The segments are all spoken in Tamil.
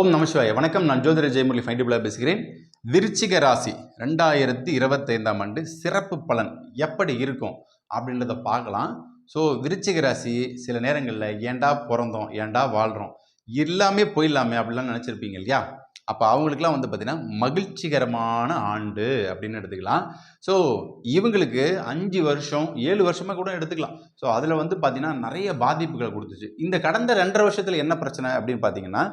ஓம் நமசிவாய வணக்கம் நான் ஜோதிர ஜெயமுரளி ஃபைண்டிபிளாக பேசுகிறேன். விருச்சிக ராசி ரெண்டாயிரத்தி இருபத்தைந்தாம் ஆண்டு சிறப்பு பலன் எப்படி இருக்கும் அப்படின்றத பார்க்கலாம். ஸோ விருச்சிக ராசி சில நேரங்களில் ஏன்டா பிறந்தோம் ஏன்டா வாழ்கிறோம் எல்லாமே போயிடலாமே அப்படிலாம் நினச்சிருப்பீங்க இல்லையா? அப்போ அவங்களுக்குலாம் வந்து பார்த்திங்கன்னா மகிழ்ச்சிகரமான ஆண்டு அப்படின்னு எடுத்துக்கலாம். ஸோ இவங்களுக்கு அஞ்சு வருஷம் ஏழு வருஷமாக கூட எடுத்துக்கலாம். ஸோ அதில் வந்து பார்த்திங்கன்னா நிறைய பாதிப்புகளை கொடுத்துச்சு. இந்த கடந்த ரெண்டரை வருஷத்தில் என்ன பிரச்சனை அப்படின்னு பார்த்தீங்கன்னா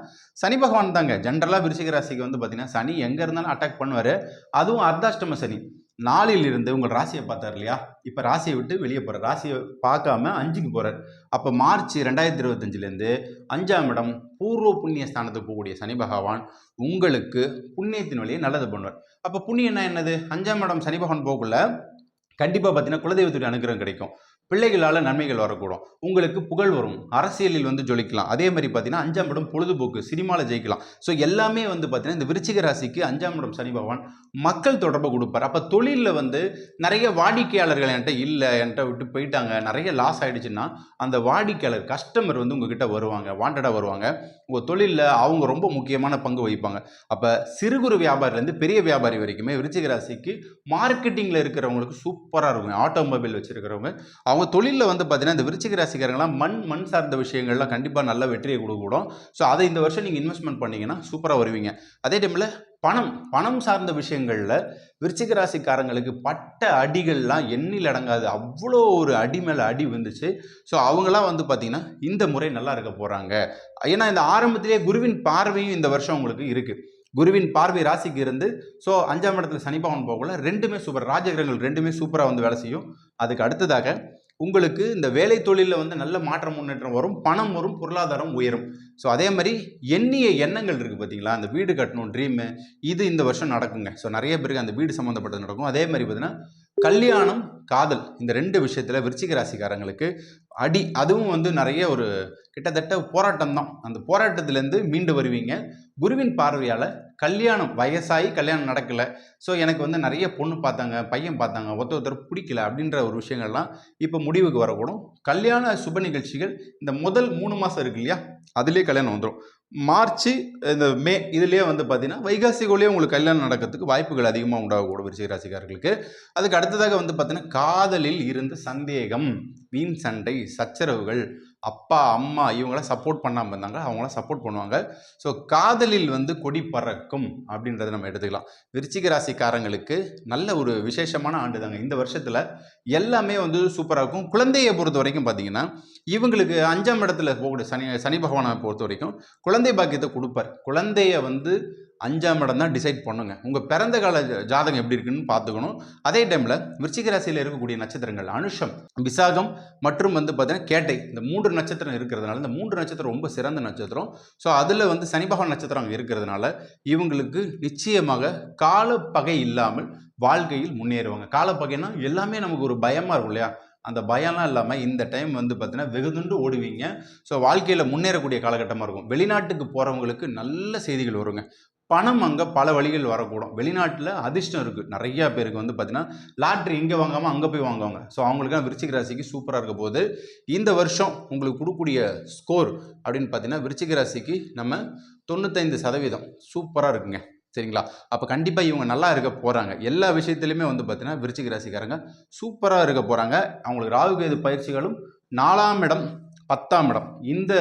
சனி பகவான் தாங்க. ஜென்ரலாக விருச்சிக ராசிக்கு வந்து பார்த்திங்கன்னா சனி எங்கே இருந்தாலும் அட்டாக் பண்ணுவார். அதுவும் அர்த்தாஷ்டம சனி. நாளில் இருந்து உங்கள் ராசியை பார்த்தார் இல்லையா? இப்போ ராசியை விட்டு வெளியே போகிறார் ராசியை பார்க்காம அஞ்சுக்கு போகிறார் அப்போ மார்ச் ரெண்டாயிரத்தி இருபத்தஞ்சிலேருந்து அஞ்சாம் இடம் பூர்வ புண்ணிய ஸ்தானத்துக்கு போகக்கூடிய சனி பகவான் உங்களுக்கு புண்ணியத்தின் வழியை நல்லது பண்ணுவார். அப்போ புண்ணியம் என்னது? அஞ்சாம் இடம் சனி பகவான் போகக்குள்ள கண்டிப்பாக பார்த்தீங்கன்னா குலதெய்வத்துடைய அனுகிரகம் கிடைக்கும். பிள்ளைகளால் நன்மைகள் வரக்கூடும். உங்களுக்கு புகழ் வரும். அரசியலில் வந்து ஜொலிக்கலாம். அதே மாதிரி பார்த்தீங்கன்னா அஞ்சாம் இடம் பொழுதுபோக்கு சினிமாவில் ஜெயிக்கலாம். ஸோ எல்லாமே வந்து பார்த்தீங்கன்னா இந்த விருச்சிக ராசிக்கு அஞ்சாம் இடம் சனி பகவான் மக்கள் தொடர்பு கொடுப்பார். அப்போ தொழிலில் வந்து நிறைய வாடிக்கையாளர்கள் என்கிட்ட இல்லை என்கிட்ட விட்டு போயிட்டாங்க நிறைய லாஸ் ஆகிடுச்சுன்னா அந்த வாடிக்கையாளர் கஸ்டமர் வந்து உங்ககிட்ட வருவாங்க வாண்டடாக வருவாங்க. உங்கள் தொழிலில் அவங்க ரொம்ப முக்கியமான பங்கு வகிப்பாங்க. அப்போ சிறு குறு வியாபாரிலேருந்து பெரிய வியாபாரி வரைக்குமே விருச்சிக ராசிக்கு மார்க்கெட்டிங்கில் இருக்கிறவங்களுக்கு சூப்பராக இருக்கும். ஆட்டோமொபைல் வச்சுருக்கிறவங்க. அவங்க தொழிலில் வந்து பார்த்தீங்கன்னா இந்த விருச்சிக ராசிக்காரங்களாம் மண் மண் சார்ந்த விஷயங்கள்லாம் கண்டிப்பாக நல்ல வெற்றியை கொடுக்கூடும் ஸோ அதை இந்த வருஷம் நீங்கள் இன்வெஸ்ட்மெண்ட் பண்ணிங்கன்னா சூப்பராக வருவீங்க. அதே டைமில் பணம் பணம் சார்ந்த விஷயங்களில் விருச்சிக ராசிக்காரங்களுக்கு பட்ட அடிகள்லாம் எண்ணில் அடங்காது. அவ்வளோ ஒரு அடி மேலே அடி வந்துச்சு ஸோ அவங்களாம் வந்து பார்த்திங்கன்னா இந்த முறை நல்லா இருக்க போகிறாங்க ஏன்னா இந்த ஆரம்பத்திலே குருவின் பார்வையும் இந்த வருஷம் உங்களுக்கு இருக்குது குருவின் பார்வை ராசிக்கு இருந்து ஸோ அஞ்சாம் இடத்துல சனிபாவன் போகல ரெண்டுமே சூப்பர் ராஜகிரகங்கள் ரெண்டுமே சூப்பராக வந்து வேலை செய்யும். அதுக்கு அடுத்ததாக உங்களுக்கு இந்த வேலை தொழிலில் வந்து நல்ல மாற்றம் முன்னேற்றம் வரும் பணம் வரும் பொருளாதாரம் உயரும். ஸோ அதே மாதிரி எண்ணிய எண்ணங்கள் இருக்குது பார்த்தீங்களா அந்த வீடு கட்டணும் ட்ரீமு இது இந்த வருஷம் நடக்குங்க. ஸோ நிறைய பேருக்கு அந்த வீடு சம்மந்தப்பட்டது நடக்கும். அதே மாதிரி பார்த்தீங்கன்னா கல்யாணம் காதல் இந்த ரெண்டு விஷயத்தில் விருச்சிக ராசிக்காரங்களுக்கு அடி அதுவும் வந்து நிறைய ஒரு கிட்டத்தட்ட போராட்டம் தான் அந்த போராட்டத்திலேருந்து மீண்டு வருவீங்க. குருவின் பார்வையால் கல்யாணம் வயசாகி கல்யாணம் நடக்கலை. ஸோ எனக்கு வந்து நிறைய பொண்ணு பார்த்தாங்க பையன் பார்த்தாங்க ஒருத்தர் ஒருத்தர் பிடிக்கல அப்படின்ற ஒரு விஷயங்கள்லாம் இப்போ முடிவுக்கு வரக்கூடும். கல்யாண சுப நிகழ்ச்சிகள் இந்த முதல் மூணு மாதம் இருக்கு இல்லையா? அதுலேயே கல்யாணம் வந்துடும் மார்ச் இந்த மே இதுலேயே வந்து பார்த்தீங்கன்னா வைகாசிகோலேயே உங்களுக்கு கல்யாணம் நடக்கிறதுக்கு வாய்ப்புகள் அதிகமாக உண்டாகக்கூடும் விருச்சிக ராசிக்காரர்களுக்கு அதுக்கு அடுத்ததாக வந்து பார்த்தீங்கன்னா காதலில் இருந்த சந்தேகம் வீண் சண்டை சச்சரவுகள் அப்பா அம்மா இவங்களாம் சப்போர்ட் பண்ணாமல் இருந்தாங்க. அவங்களாம் சப்போர்ட் பண்ணுவாங்க. ஸோ காதலில் வந்து கொடி பறக்கும் அப்படின்றத நம்ம எடுத்துக்கலாம். விருச்சிக ராசிக்காரங்களுக்கு நல்ல ஒரு விசேஷமான ஆண்டு தாங்க. இந்த வருஷத்தில் எல்லாமே வந்து சூப்பராக இருக்கும். குழந்தையை பொறுத்த வரைக்கும் பார்த்தீங்கன்னா இவங்களுக்கு அஞ்சாம் இடத்துல போகக்கூடிய சனி சனி பகவானை பொறுத்த வரைக்கும் குழந்தை பாக்கியத்தை கொடுப்பார். குழந்தைய வந்து அஞ்சாம் இடம் தான் டிசைட் பண்ணுங்க. உங்கள் பிறந்த கால ஜாதகம் எப்படி இருக்குன்னு பார்த்துக்கணும். அதே டைமில் விருச்சிக ராசியில் இருக்கக்கூடிய நட்சத்திரங்கள் அனுஷம் விசாகம் மற்றும் வந்து பார்த்தீங்கன்னா கேட்டை. இந்த மூன்று நட்சத்திரம் இருக்கிறதுனால இந்த மூன்று நட்சத்திரம் ரொம்ப சிறந்த நட்சத்திரம். ஸோ அதில் வந்து சனி பகவான் நட்சத்திரம் அங்கே இருக்கிறதுனால இவங்களுக்கு நிச்சயமாக காலப்பகை இல்லாமல் வாழ்க்கையில் முன்னேறுவாங்க. காலப்பகைனா எல்லாமே நமக்கு ஒரு பயமாக இருக்கும் இல்லையா? அந்த பயம்லாம் இல்லாமல் இந்த டைம் வந்து பார்த்தீங்கன்னா வெகுதுண்டு ஓடுவீங்க. ஸோ வாழ்க்கையில் முன்னேறக்கூடிய காலகட்டமாக இருக்கும். வெளிநாட்டுக்கு போகிறவங்களுக்கு நல்ல செய்திகள் வருங்க. பணம் அங்கே பல வழிகள் வரக்கூடும். வெளிநாட்டில் அதிர்ஷ்டம் இருக்குது நிறையா பேருக்கு வந்து பார்த்தீங்கன்னா லாட்ரி இங்கே வாங்காமல் அங்கே போய் வாங்குவாங்க. ஸோ அவங்களுக்குலாம் விருச்சிக ராசிக்கு சூப்பராக இருக்க போது இந்த வருஷம் உங்களுக்கு கொடுக்கூடிய ஸ்கோர் அப்படின்னு பார்த்தீங்கன்னா விருச்சிக ராசிக்கு நம்ம தொண்ணூத்தைந்து சதவீதம். சூப்பராக இருக்குங்க. சரிங்களா? அப்போ கண்டிப்பாக இவங்க நல்லா இருக்க போகிறாங்க எல்லா விஷயத்துலையுமே வந்து பார்த்தீங்கன்னா விருச்சிக ராசிக்காரங்க சூப்பராக இருக்க போகிறாங்க அவங்களுக்கு ராகு கேது பயிற்சிகளும் நாலாம் இடம் பத்தாம் இடம். இந்த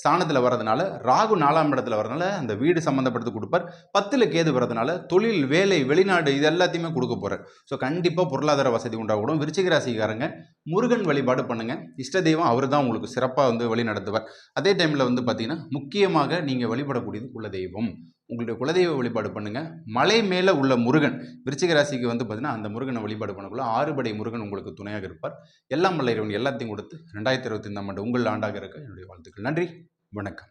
ஸ்தானத்தில் வர்றதுனால ராகு நாலாம் இடத்துல வர்றதுனால அந்த வீடு சம்மந்தப்படுத்தி கொடுப்பார். பத்தில் கேது வர்றதுனால தொழில் வேலை வெளிநாடு இது எல்லாத்தையுமே கொடுக்க போகிறார் ஸோ கண்டிப்பாக பொருளாதார வசதி உண்டாகக்கூடும் விருச்சிக ராசிக்காரங்க முருகன் வழிபாடு பண்ணுங்கள் இஷ்ட தெய்வம் அவர் தான் உங்களுக்கு சிறப்பாக வந்து வழி நடத்துவார். அதே டைமில் வந்து பார்த்தீங்கன்னா முக்கியமாக நீங்கள் வழிபடக்கூடியது குலதெய்வம் உங்களுடைய குலதெய்வ வழிபாடு பண்ணுங்கள் மலை மேலே உள்ள முருகன் விருச்சிக ராசிக்கு வந்து பார்த்தீங்கன்னா அந்த முருகனை வழிபாடு பண்ணக்குள்ள ஆறுபடை முருகன் உங்களுக்கு துணையாக இருப்பார். எல்லாம் மலை இறைவன் எல்லாத்தையும் கொடுத்து ரெண்டாயிரத்தி இருபத்தி ஐந்தாம் ஆண்டு உங்கள் ஆண்டாக இருக்க என்னுடைய வாழ்த்துக்கள். நன்றி வணக்கம்.